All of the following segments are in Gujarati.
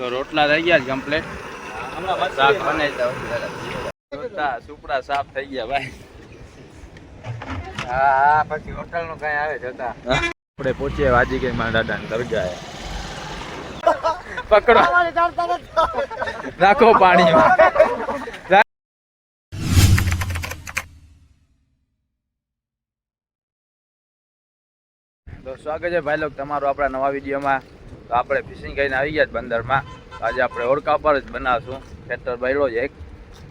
તો રોટલા થઈ ગયા કમ્પ્લીટ શાક બનાવી સુપડા સાફ થઈ ગયા ભાઈ. હા પછી હોટલનું કઈ આવે જોતા. આપણે પહોંચીએ વાજી ગઈ મારા દાદા દરગાહે. પકડો. રાખો પાણીમાં. તો સ્વાગત છે ભાઈ લોક તમારું આપણા નવા વિડીયોમાં. તો આપણે ફિશિંગ કરીને આવી ગયા બંદરમાં. આજે આપણે હોડકા ઉપર જ બનાવશું. ખેતર બૈલો છે એક.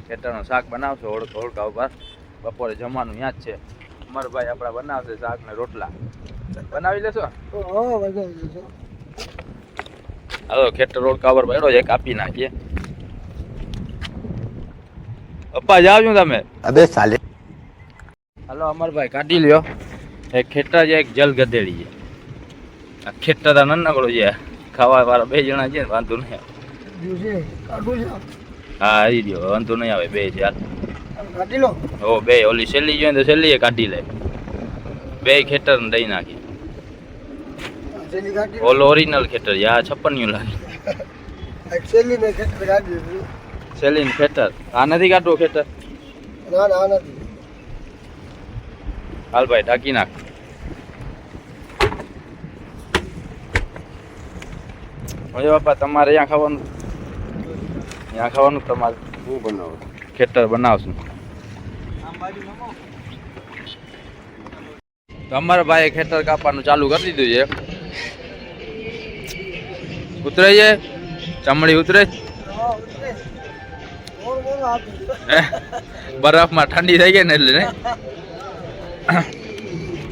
ખેતરનું શાક બનાવશું હોડ હોડકા ઉપર. બપોરે જમવાનું ત્યાં જ છે. અમરભાઈ આપણા બનાવશે શાક ને રોટલા. બનાવી લેશો? હાલો ખેતર હોડકા ઉપર બૈરો છે કાપી નાખીએ. પપ્પા જાવ છું તમે? અબે સાલે. હાલો અમરભાઈ કાઢી લ્યો. એક ખેતર છે એક જલ ગધેડી છે. આ ખેતર નાનકડું છે. ખાવા વાળા બે જણા છે ને વાંધો નહીં આવે. હા આવી ગયો વાંધો નહીં આવે બે છે હાલ. ઓ બે ઓલી છેલ્લી જોઈએ તો છેલ્લી કાઢી લે. બે ખેતર દઈ નાખી. ઓલો ઓરિજિનલ ખેતર છે આ છપ્પનિયું લાગે. છેલ્લી ખેતર આ નથી કાઢવું ખેતર? હાલ ભાઈ ઢાંકી નાખ. હવે બાપા તમારે અહીંયા ખાવાનું? અહીંયા ખાવાનું તમારે. શું બનાવો? ખેતર બનાવશું. તો અમારા ભાઈએ ખેતર કાપવાનું ચાલુ કરી દીધું છે. ઉતરે છે? ચમડી ઉતરે? બરફમાં ઠંડી થઈ ગઈ ને એટલે ને?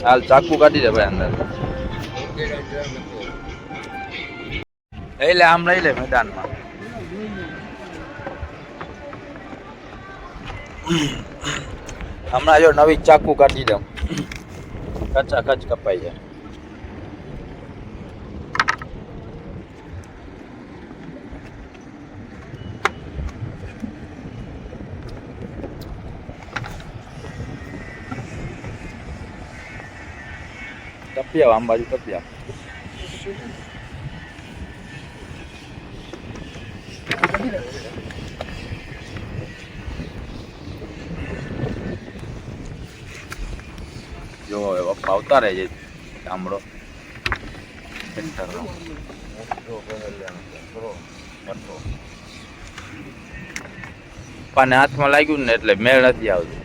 હાલ ચાકુ કાઢી દે ભાઈ અંદર. એટલે આમ લઈ લે મેદાનમાં. હમણાં જો નવી ચાકુ કાઢી દઉં. કચા કચ કપાઈ જાય. તપિયા આમ બાજુ તપી જો હવે ફાવતા રહે છે ગામડો. ખેતરનો. પપ્પાને હાથમાં લાગ્યું ને એટલે મેળ નથી આવતું.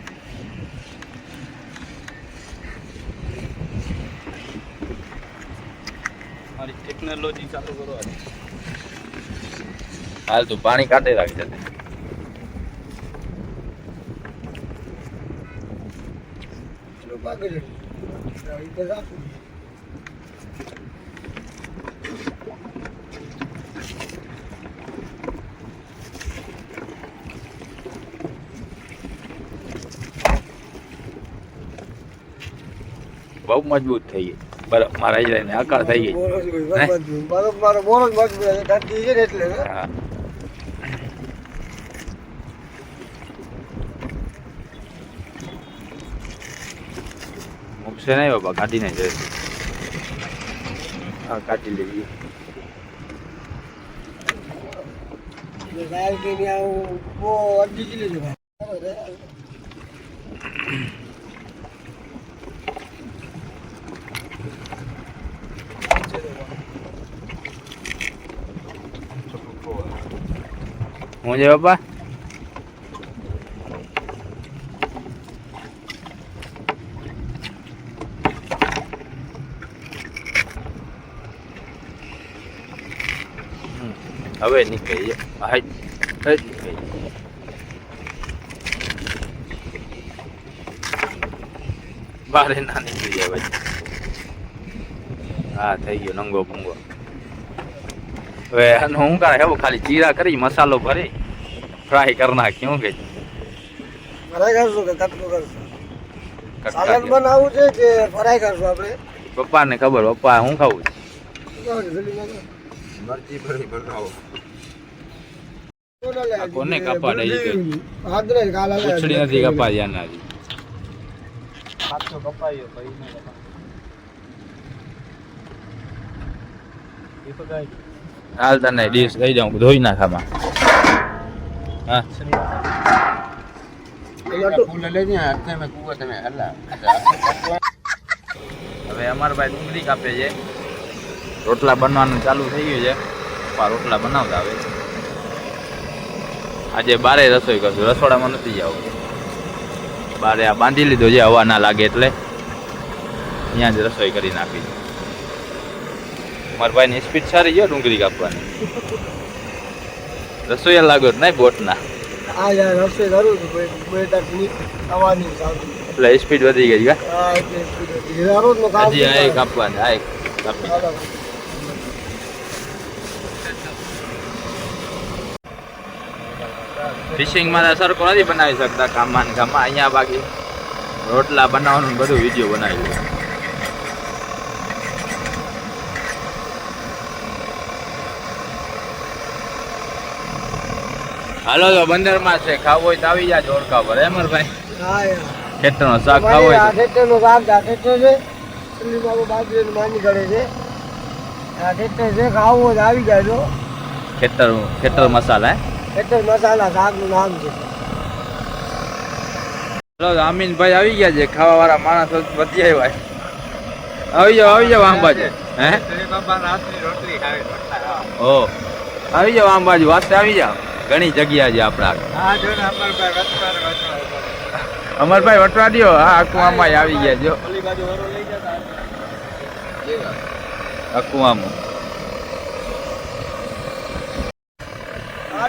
ટેકનોલોજી ચાલુ કરો હાલ તું પાણી કાઢી રાખી. જતે બહુ મજબૂત થઈ ગઈ. બરફ મારા ને આકાર થઈ ગઈ. હા. મૂકશે નહીં બાબા કાઢી નહીં જાય હા કાઢી લેવી હું છે બાબા હવે નીકળી જાય હાઈ હાઈ નીકળી જાય. બારે ના નીકળી જાય ભાઈ હા થઈ ગયો નંગો ભૂંગો. હવે આનું હું કરે એવું ખાલી જીરા કરી મસાલો ભરી ફ્રાય કરી નાખ્યું કે? સાલન બનાવવું છે કે ફ્રાય કરશું આપણે? પપ્પાને ખબર પપ્પા હું ખાવું મરજી ભરી બનાવો. કોને કપા દઈ દીધું? હાથ નહીં પૂછડી નથી કપા ધ્યાન નથી સાતસો કપાયો ભાઈ હાલ તને ડીશ લઈ જાઉં ધોઈ નાખામાં હા? હવે અમારા ભાઈ ડુંગળી કાપે છે. રોટલા બનવાનું ચાલુ થઈ ગયું છે. પપ્પા રોટલા બનાવતા આવે આજે બારે રસોઈ કરશું. રસોડામાં નથી જવું. બારે આ બાંધી લીધો છે હવા ના લાગે એટલે. અહીંયા જ રસોઈ કરી નાખી. મારા ભાઈની સ્પીડ સારી છે ડુંગળી કાપવાની. રસોઈયા લાગ્યો નહીં બોટના. યાર સાવતી એટલે સ્પીડ વધી ગઈ રોજનું કામ હજી આ એક કાપવાની આ એક કાપી. ફિશિંગમાં સરખો નથી બનાવી શકતા કામમાં ને કામમાં અહીંયા બાકી રોટલા બનાવવાનું બધું વીડિયો બનાવી હાલો તો બંદરમાં છે ખાવું હોય તો આવી જાય ઓળખા પર. એમ ભાઈ ખેતરનો શાક ખાવો હોય છે આ ખેતર છે. પેલી બાબુ બાજરીનું માની કરે છે. ટ્રેક્ટર છે ખાવું હોય તો આવી જાય ખેતર ખેતર મસાલા હે? ટ્રેક્ટર મસાલા શાકનું નામ છે. ચલો અમીનભાઈ આવી ગયા છે ખાવા વાળા માણસ વધી આવ્યા આવી જાઓ આવી જાઓ આંબાજી. હે? ઓ આવી જાઓ આંબાજી વાસ્તે આવી જાઓ. ઘણી જગ્યા છે આપણા. અમરભાઈ વટવા વટવાડીઓ હા અકુવામાં આવી ગયા જો. ઓલી બાજુ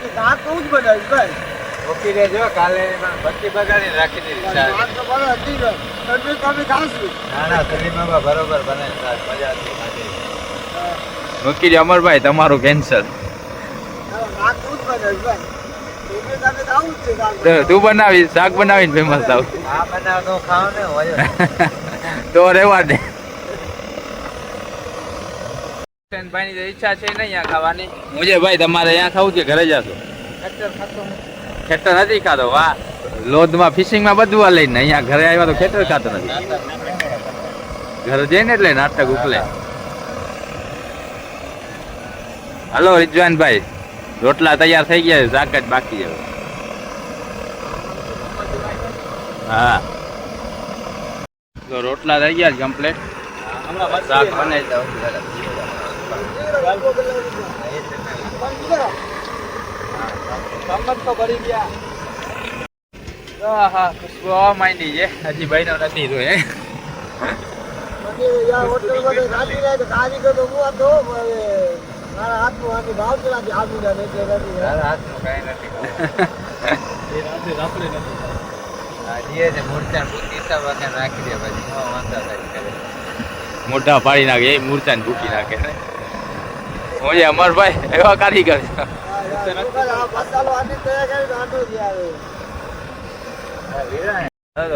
તો શાક તો જ બનાવ્યું ભાઈ. મૂકી દેજો કાલે બત્તી બગાડીને રાખી દીધી શાક. શાક બરાબર હતી જ. તમે ખાશું ના ના સલીમ બાબા બરોબર બને શાક મજા હતી મૂકી દે અમરભાઈ તમારું કેન્સર. તો બનાવી શાક બનાવીને ફેમસ થાવ. આ બનાવ તો ખાવ ને હોય. તો રેવા દે. ભાઈની તો ઈચ્છા છે નહીં અહીંયા ખાવાની. મુજે ભાઈ તમારે અહીંયા ખાવું છે ઘરે જશો? ખેતર નથી ખાતો વાહ. લોધમાં ફિશિંગમાં બધું આ લઈને અહીંયા ઘરે આવ્યા તો ખેતર ખાતો નથી. ઘરે જઈને એટલે નાટક ઉકલે. હલો રિજવાનભાઈ રોટલા તૈયાર થઈ ગયા છે શાક જ બાકી છે હા. તો રોટલા થઈ ગયા કમ્પ્લીટ શાક સંબંધ તો ભરી ગયા આહા, ખુશ્બુ આવવા માંડી છે હજી તો હે તો તો તો હું તો આદુના ને નથી ખાવું. હા, કરે. પાડી નાખે મૂર્છા ભૂકી નાખે ને હું જે અમરભાઈ એવા કારીગર.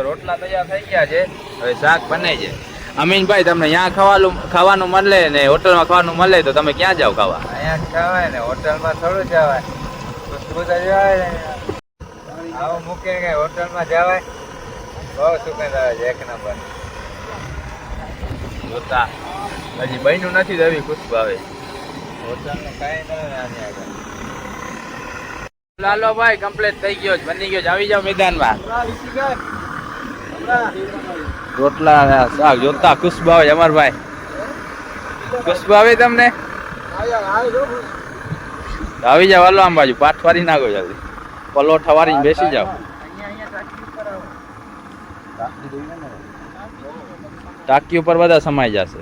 રોટલા તૈયાર થઈ ગયા છે. હવે શાક બને છે. અમીનભાઈ તમને ત્યાં ખાવાનું ખાવાનું મળે ને હોટલમાં ખાવાનું મળે તો તમે ક્યાં જાઓ ખાવા? અહીંયા ખાવાય ને હોટલમાં થોડું જવાય. ખુશ્બુ તો જવાય આવો મૂકે કે હોટલમાં જવાય. બહુ સુગંધ આવે છે એક નંબર. જોતા. હજી બન્યું નથી દેવી ખુશ્બુ આવે. લાલો ભાઈ કમ્પ્લીટ થઈ ગયો બની ગયો આવી જાઓ મેદાનમાં. રોટલા શાક જોતા ખુશ્બુ આવે છે અમરભાઈ ખુશ્બુ આવે તમને? આવી જાવ હાલો આમ બાજુ. પાઠ વારી નાખો જલ્દી. પલોઠા વારીને બેસી જાવ ટાંકી ઉપર બધા સમાઈ જશે.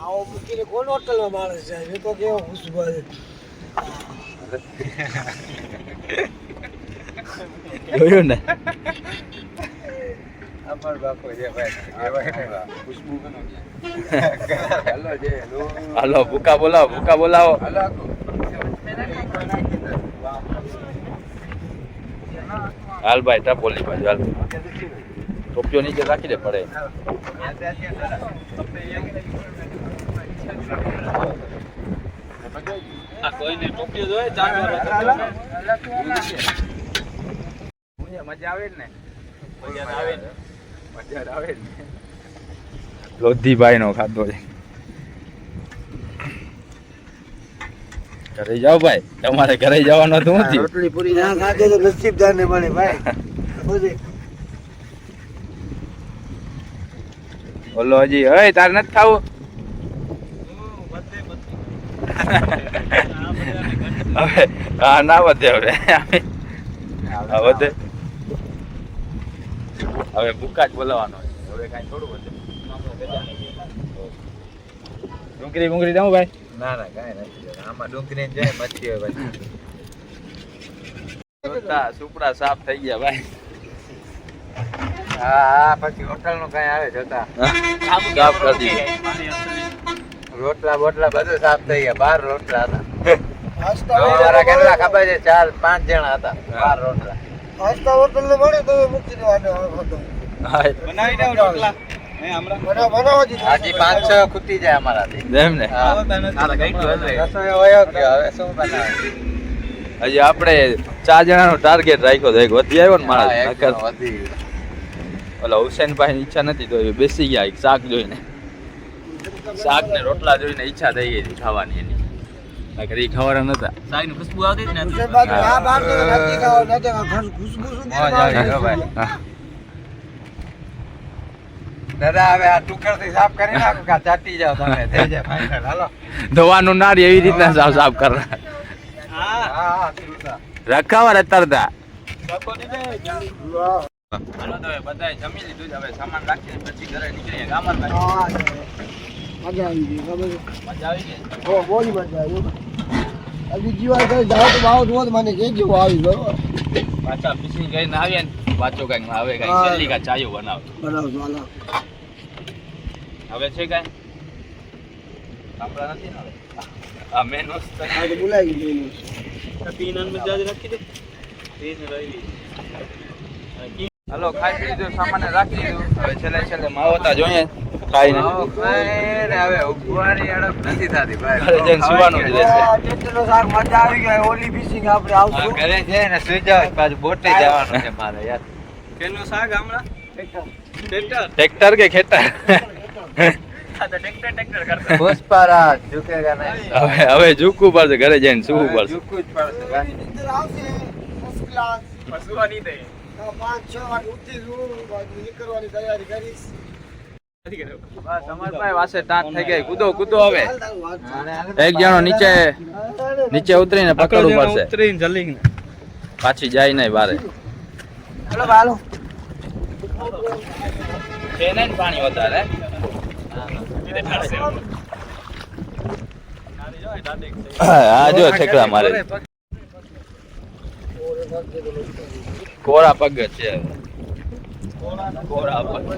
આવો મૂકીને કોણ હોટલમાં માણસ જાય? એ તો કેવો ખુશબુ જોયું ને? ભાઈ. હાલો જે ભૂકા બોલાવો ભૂકા બોલાવો. હાલો ભાઈ તા બોલી બાજુ હાલ. ટોપીઓ નીચે રાખી દે પડે. મજા આવે ને. મજા આવે ને. મજા આવે ને. લોધીભાઈ નો ખાધો છે. ઘરે જાઓ ભાઈ. તમારે ઘરે જવાનો તો રોટલી પૂરી ના ખાધે તો નસીબદાર ને મળે ભાઈ. બોલો હજી. હે તારે નથી ખાવું? હવે હા ના વધે હવે. વધે. હવે ભૂકા જ બોલાવાનો હવે કાંઈ થોડું વધે. ડુંગળી ડુંગળી દઉં ભાઈ? ના ના કાંઈ નથી. આમાં ડુંગળી જાય મચ્છી હોય સુપડા સાફ થઈ ગયા ભાઈ. હા હા પછી હોટલનું કઈ આવે જોતા. સાફ કરી દીધું રોટલા બોટલા બધું સાફ થઈ ગયા બાર રોટલા હતા. અમારા કેટલા ખબર છે ચાર પાંચ જણા હતા બાર રોટલા. હસતા હોટલ ને મળે તો મૂકી દેવાનો હતો હા. બનાવ બનાવો પાંચ છ ખૂટી જાય અમારાથી. એમ ને? હજી આપણે ચાર જણાનો ટાર્ગેટ રાખ્યો તો એક વધી આવ્યો ને માણસ એકદમ નકર વધી ગયું. ઓલા હુસેનભાઈ ની ઈચ્છા નથી તો એ બેસી ગયા એક શાક જોઈને. શાક ને રોટલા જોઈને ઈચ્છા થઈ ગઈ ખાવાની એની. ઈ ખાવાના નતા. ખુશ્બુ આવતી જ નથી. દાદા હવે આ ટુકડથી સાફ કરી નાખો કા ચાટી જાવ તમે. થઈ જાય ફાઇનલ હાલો. ધોવાનું નારી એવી રીતના સાફ સાફ કરતા હા હા. રખાવા રતરતા જમી લીધું છે. હવે સામાન રાખીને પછી ઘરે નીકળીએ. ગામમાં મજા આવી ગઈ ખબર મજા આવી ગઈ? હો બોલી મજા આવી બીજી વાર કઈ જાઓ તો ભાવ તો મને કહેજો આવી બરોબર પાછા ફિશિંગ કરીને આવીએ ને પાછો કંઈક આવે કંઈક. છેલ્લી કા ચાયો બનાવે. બનાવજો હાલો. હવે છે કઈ? સાંભળા નથી ને હવે? આ મેન વસ્તુ. તો બોલાવી તીન રાખી દે. તીન રહી હાલો ખાઈ પી લીધું સામાન રાખી દીધું હવે છેલ્લે છેલ્લે માવતા જોઈએ ખાઈને. હવે ઉભવાની અડપ નથી થતી ભાઈ. ઘરે જઈને સુવાનું જ રહેશે. આ શાક મજા આવી ગઈ ઓલી ફિશિંગ આપણે આવશું. ઘરે જઈને સુઈ જાવ પાછું બોટે જવાનું છે મારે યાર. કેનું શાક હમણાં? ટ્રેક્ટર ટ્રેક્ટર કે ખેતર? હા તો ટ્રેક્ટર ટ્રેક્ટર કરતા. પુષ્પારાજ ઝુકેગા નહીં. હવે હવે ઝૂકવું પડશે ઘરે જઈને સુવું પડશે. પાંચ છ વાગે ઉઠી છું નીકળવાની તૈયારી કરીશ. એક જણો નીચે નીચે ઉતરીને પકડવું પડશે. પાછી જાય નહીં બારે હાલો હાલો. છે નહીં પાણી વધારે. હા જો ઠેકડા મારે. કોરા પગ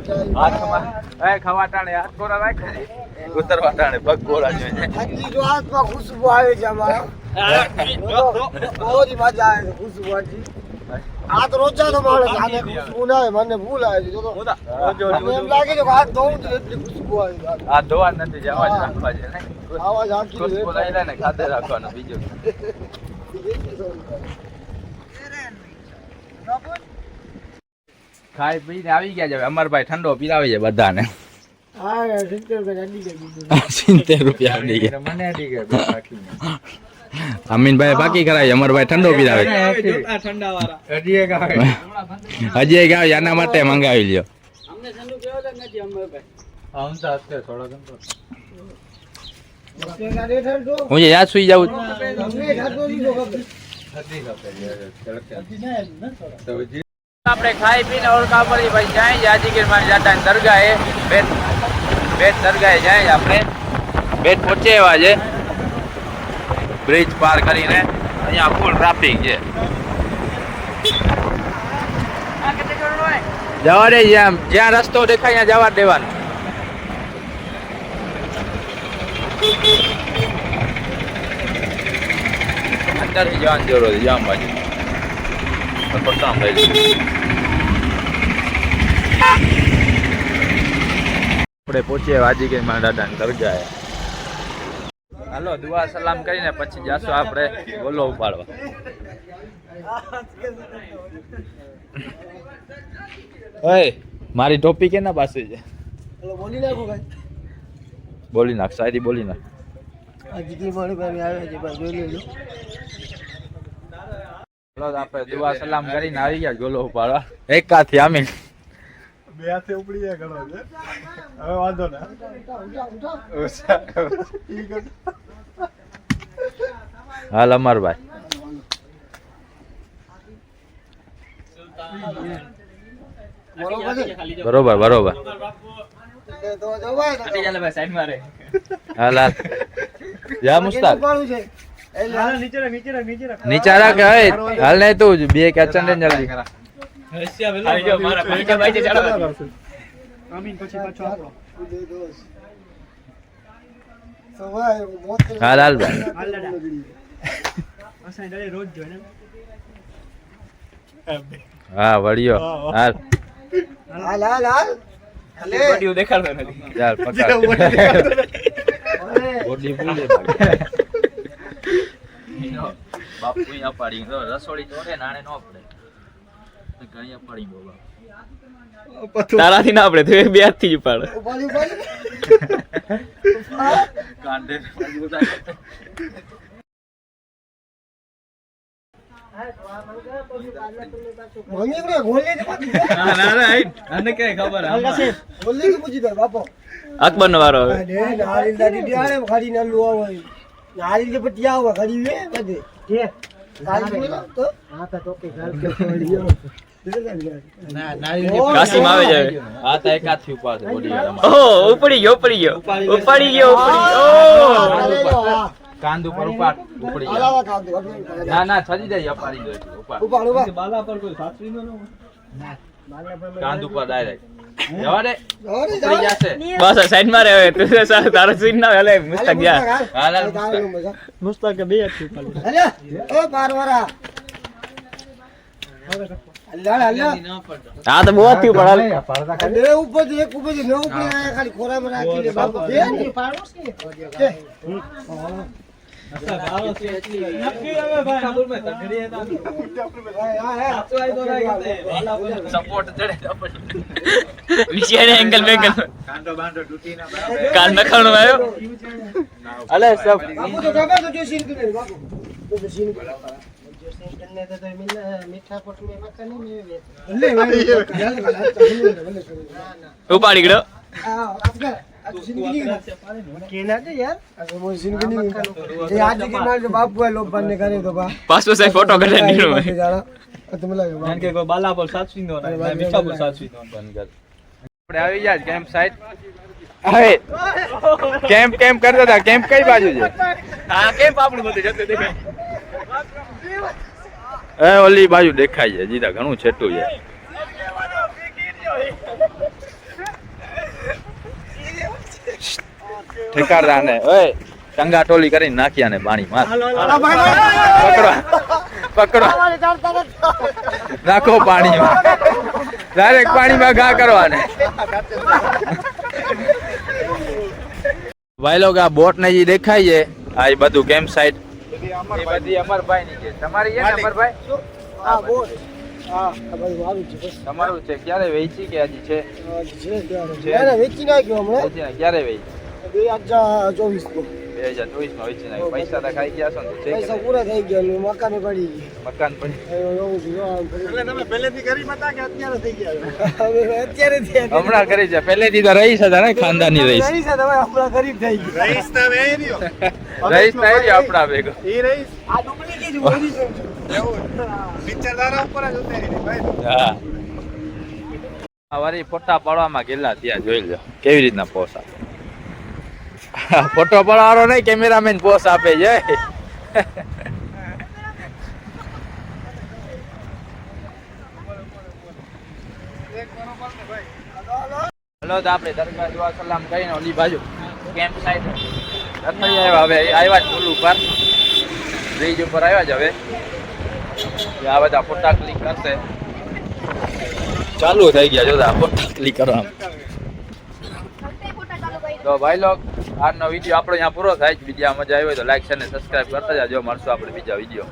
છે ખુશ્બુ આવે છે અમારા. મજા આવે છે ખુશ્બુ આ તો રોજાનો માણસ આને ખુશ્બુ ના આવે મને ભૂલ આવે છે. તો મને એમ લાગે છે કે હાથ ધોવું તો એટલી ખુશ્બુ આવે આ ધોવા જ નથી જવા જ રાખવા છે નહીં? આવાજ આખી ખુશ્બુ લઈ ખાતે રાખવાનું બીજું. ખાઈ પીને આવી ગયા છે. અમરભાઈ ઠંડો પીરાવે છે બધાને. સિત્તેર રૂપિયા ગયા અમીનભાઈ બાકી કરાવી અમરભાઈ ઠંડો પીરાવે ઠંડા વાળા અડી હજી એક આવે. આના માટે મંગાવી લ્યો. હું યાદ સુઈ જાઉં છું. આપણે ખાઈ પીને ઓળખા પડી, ભાઈ જાય જાજીગીર મારી જાતા દરગાહે બેટ બેટ દરગાહે જાય આપણે. બેટ પહોંચે એવા છે. બ્રિજ પાર કરીને અહીંયા ફૂલ ટ્રાફિક છે. જવા દે જ્યાં જ્યાં રસ્તો દેખાય ત્યાં જવા દેવાનો. અંદરથી જવાની જરૂર છે જામ બાજુ જાય આપણે પહોંચીએ વાજી ગઈ મારા દાદાને દરગાહે. હાલો દુઆ સલામ કરીને પછી જાશું આપણે બોલો ઉપાડવા. ઓય મારી ટોપી કેના પાસે છે? બોલી નાખો ભાઈ. બોલી નાખ શાયરી બોલી નાખ. આ કી મારી ભાઈ આવે છે ભાઈ જોઈ લેજો. આપણે દુઆ સલામ કરીને આવી ગયા ગોલો ઉપાડવા. એક બે હાથે ઉપડી જાય ઘણો છે. હવે વાંધો ના. હાલ અમરભાઈ બરોબર બરોબર. હાલ હાલ જા મુસ્તાક. નીચારા કે હાલ નહીં તું બે કેચન ને જલ્દી હાલ. હા વળ્યો. હાલ. ચાલ પકડ. બાપુ અહીંયા પાડી રસોડી ચોરે નાણે નો પડે. પાડી બોલો તારાથી ના આપણે તો બે હાથ જ ઉપાડે. ઉપાડી ઉપાડી. કાંડે મમ્મી એકડો ગોલી ને પાછી. આને કઈ ખબર ગોલી પૂછી દે બાપો. અકબર નો વારો હવે. દાદી ખાડી ના લુવા હોય પછી આવો બધે. કે ઉપડી ગયો ઉપડી ગયો. ઉપાડી ગયો ઉપડી ઓહ. કાંદ ઉપર ઉપાડ ના ના છજી જાય ઉપાડી. ગયો ઉપાડ. ઉપાડ બાલા પર કોઈ સાચવી ન. લો. ઉપર ડાયરેક્ટ જવા દે. અરે ઉપડી જશે. બસ સાઈડમાં રહે તું તો સારો તારો સીન ના હલે. મુસ્તક. જા. હાલ, બે ઓ હા તો બહુ હાથથી બે ઉપર એક ઉપર નવ ઉપર ખાલી ખોરામાં રાખી લે બાપુ. એંગલ બેંગલ. કાંડો બાંડો તૂટી ના કાન નખાણો આવ્યો? અલે સબ બાપુ. તો તો જો સીન કરે બાપુ તો સીન કરે ઉપાડી ગયો. પાછો સાહેબ ફોટો કરે તમે લાગે કારણ કે કોઈ બાલા પર સાચવી ન મીઠા પર સાચવી આપણે આવી જાય કેમ્પ હવે કેમ્પ કેમ્પ કરતા હતા? કેમ્પ કઈ બાજુ છે? હા કેમ આપણું બધું જતું દેખાય. એ ઓલી બાજુ દેખાય છે જીતા ઘણું છેટું છે. ઠેકારદાર ને ઓય ટંગા ટોલી કરીને નાખ્યા ને પાણી માં પકડો પકડો નાખો પાણીમાં. ડાયરેક્ટ પાણીમાં ઘા કરવાને. ભાઈ લોકો આ બોટ ને જે દેખાય છે. આ એ બધું કેમ્પ સાઇટ એ બધી અમરભાઈ ની છે. તમારી છે અમરભાઈ હા બોલ. હા આ બધું આવી છે. બસ તમારું છે. ક્યારે વેચી કે હજી છે? ક્યારે વેચી નાખ્યો હમણાં. ક્યારે વેચી બે હજાર ચોવીસ બે હજાર ચોવીસમાં વેચી નાખી પૈસા. તો ખાઈ ગયા છો ને તો છે કે પૈસા? પૂરા થઈ ગયા ને મકાને પડી ગઈ મકાન છે, પડી એટલે તમે પહેલેથી કરી હતા કે અત્યારે થઈ ગયા અત્યારે હમણાં કરી છે. પહેલેથી તો રહીશ હતા ને? ખાનદાની રહીશ. રહીશ છે તમે હમણાં ગરીબ થઈ ગયું. રહીશ તો એ રહ્યો. રહીશ ના એરિયા આપણા ભેગો. એ રહીશ. આ છે. પિક્ચર ઉપર જ ઉતારી ભાઈ. હા. વારી ફોટા પાડવામાં ગયેલા ત્યાં જોઈ લો. કેવી રીતના પોસ આપે ફોટો પડાવવાનો નહીં કેમેરામેન પોસ આપે છે. હલો તો આપણે દરગાહ જોવા સલામ કરીને ઓલી બાજુ કેમ્પ સાઈડ આવ્યા હવે આવ્યા જ પુલ ઉપર. બ્રિજ ઉપર આવ્યા જ હવે. આ બધા ફોટા ક્લિક કરશે. ચાલુ થઈ ગયા જો ફોટા ક્લિક કરવા. તો ભાઈ લોગ આજનો વીડિયો આપણો અહીંયા પૂરો થાય છે બીજા મજા આવી હોય તો લાઈક છે ને સબસ્ક્રાઈબ કરતા જાજો. મળશું આપણે બીજા વીડિયો